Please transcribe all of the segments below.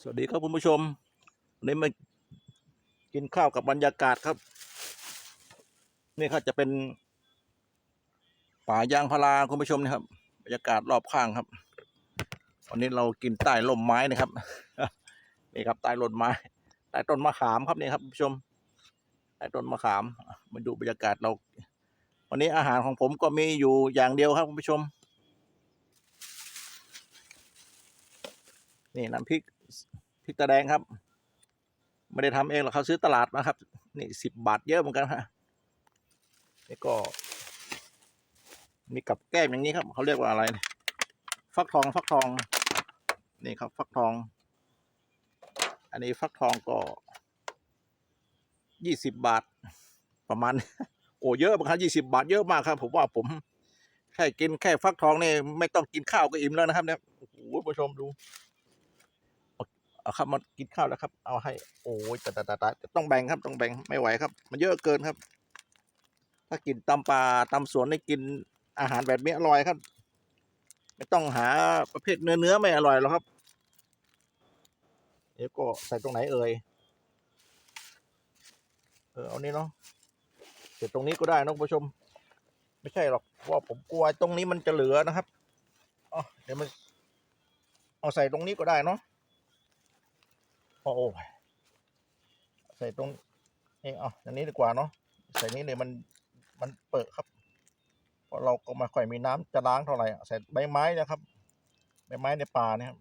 สวัสดีครับคุณผู้ชมวันนี้มากินข้าวกับบรรยากาศครับ นี่ครับจะเป็น ป่ายางพาราคุณผู้ชมนะครับ บรรยากาศรอบข้างครับวันนี้เรากินใต้ร่มไม้นะครับนี่ครับใต้ร่มไม้ใต้ต้นมะขามครับนี่ครับคุณผู้ชมใต้ต้นมะขามมาดูบรรยากาศเรา วันนี้อาหารของผมก็มีอยู่อย่างเดียวครับคุณผู้ชม นี่น้ำพริกพริกตาแดงครับ ไม่ได้ทำเองหรอกเขาซื้อตลาดมาครับ นี่สิบบาทเยอะเหมือนกันฮะนี่ก็ มีกับแก้มอย่างนี้ครับเขาเรียกว่าอะไรฟักทองฟักทอง นี่ครับ ฟักทอง อันนี้ฟักทองก็ยี่สิบบาทประมาณ โอ้เยอะมากครับยี่สิบาทเยอะมากครับ ผมว่าผมแค่กินแค่ฟักทองนี่ไม่ต้องกินข้าวก็อิ่มแล้วนะครับเนี่ยโอ้โหผู้ชมดู เอาครับมากินข้าวแล้วครับ เอาให้ โอ้ยแต่แต่แต่ต่ต้องแบ่งครับ ต้องแบ่งไม่ไหวครับ มันเยอะเกินครับ ถ้ากินตำป่าตำสวนนี่กินอาหารแบบนี้อร่อยครับ ไม่ต้องหาประเภทเนื้อเนื้อไม่อร่อยหรอกครับเดี๋ยวก็ใส่ตรงไหนเอ่ย เออเอานี้เนาะเดี๋ยวตรงนี้ก็ได้นะคุณผู้ชม ไม่ใช่หรอกเพราะว่าผมกลัวตรงนี้มันจะเหลือนะครับอ๋อเดี๋ยวมันเอาใส่ตรงนี้ก็ได้เนาะ โอ้โหใส่ตรงนี่เอาอันนี้ดีกว่าเนาะใส่นี้เนี่ยมันมันเปิดครับเพราะเราก็ไมาค่อยมีน้ำจะล้างเท่าไหร่อะใส่ใบไม้นะครับ ใบไม้ในป่าเนี่ยครับ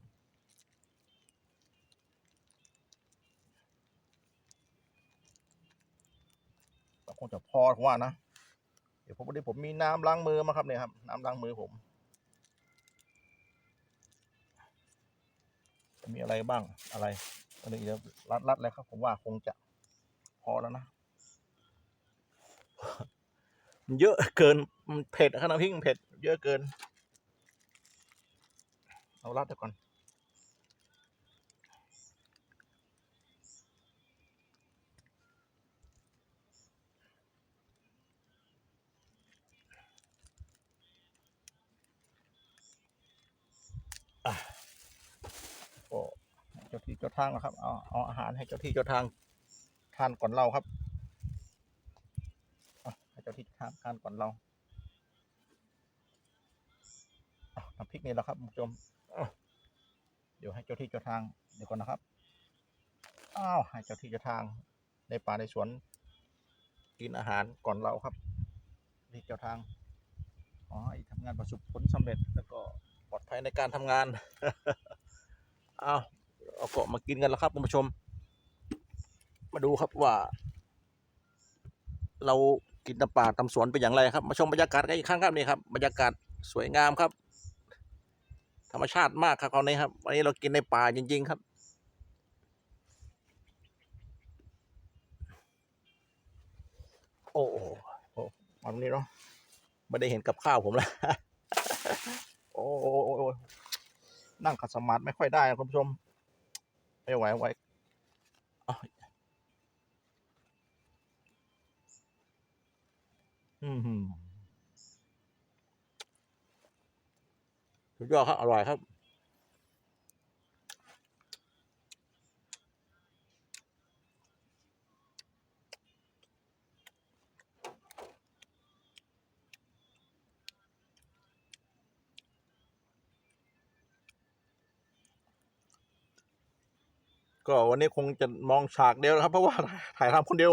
ก็คงจะพอผมว่านะ เดี๋ยวผมวันนี้ผมมีน้ำล้างมือมาครับเนี่ยครับ น้ำล้างมือผมมีอะไรบ้างอะไร อันนี้เดี๋ยวรัดรัดเลยครับ ผมว่าคงจะพอแล้วนะมันเยอะเกินมันเผ็ดขนาดพริกมันเผ็ด เยอะเกิน เอารัดไปก่อน อะโอ้ เจ้า ทางนะครับ เอาเอาอาหารให้เจ้าที่เจ้าทางทานก่อนเราครับให้เจ้าที่ทางทานก่อนเราเอาน้ำพริกนี่แหละครับคุณผู้ชมเดี๋ยวให้เจ้าที่เจ้าทางเดี๋ยวก่อนนะครับอ้าวให้เจ้าที่เจ้าทางในป่าในสวนกินอาหารก่อนเราครับที่เจ้าทางอให้ทำงานประสบผลสำเร็จแล้วก็ปลอดภัยในการทำงานอ้าว เอาเกาะมากินกันแล้วครับคุณผู้ชม มาดูครับว่า เรากินตำป่าตำสวนเป็นอย่างไรครับ มาชมบรรยากาศกันอีกครั้งครับนี่ครับบรรยากาศสวยงามครับ ธรรมชาติมากครับคราวนี้ครับ วันนี้เรากินในป่าจริง ๆ ครับโอ้โหวันนี้เนาะไม่ได้เห็นกับข้าวผมแล้ว โอ้โหนั่งขัดสมาธิไม่ค่อยได้คุณผู้ชม ไม่ไหวไหวอืมอืมสุดยอดครับ อร่อยครับ ก็วันนี้คงจะมองฉากเดียวครับ เพราะว่าถ่ายทำคนเดียว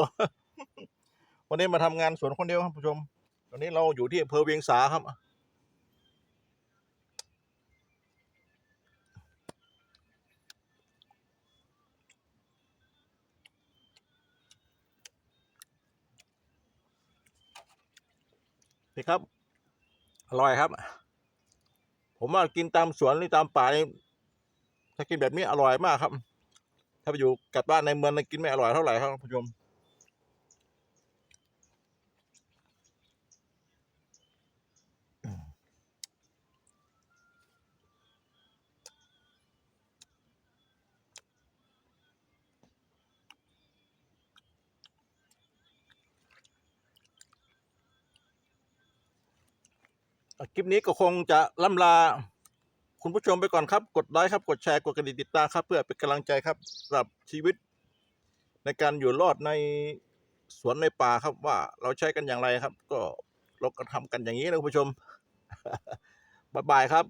วันนี้มาทำงานสวนคนเดียวครับผู้ชม ตอนนี้เราอยู่ที่อำเภอเวียงสาครับ นี่ครับ อร่อยครับ ผมว่ากินตามสวนหรือตามป่านี่ถ้ากินแบบนี้อร่อยมากครับ ถ้าไปอยู่กลับบ้านในเมืองนี่กินไม่อร่อยเท่าไหร่ครับคุณผู้ชมคลิปนี้ก็คงจะล่ำลา คุณผู้ชมไปก่อนครับ กดไลค์ครับ กดแชร์กดกระดิ่งติดตามครับ เพื่อเป็นกำลังใจครับสำหรับชีวิต ในการอยู่รอดในสวนในป่าครับว่าเราใช้กันอย่างไรครับ ก็เราก็ทำกันอย่างนี้นะคุณผู้ชม บ๊ายบายครับ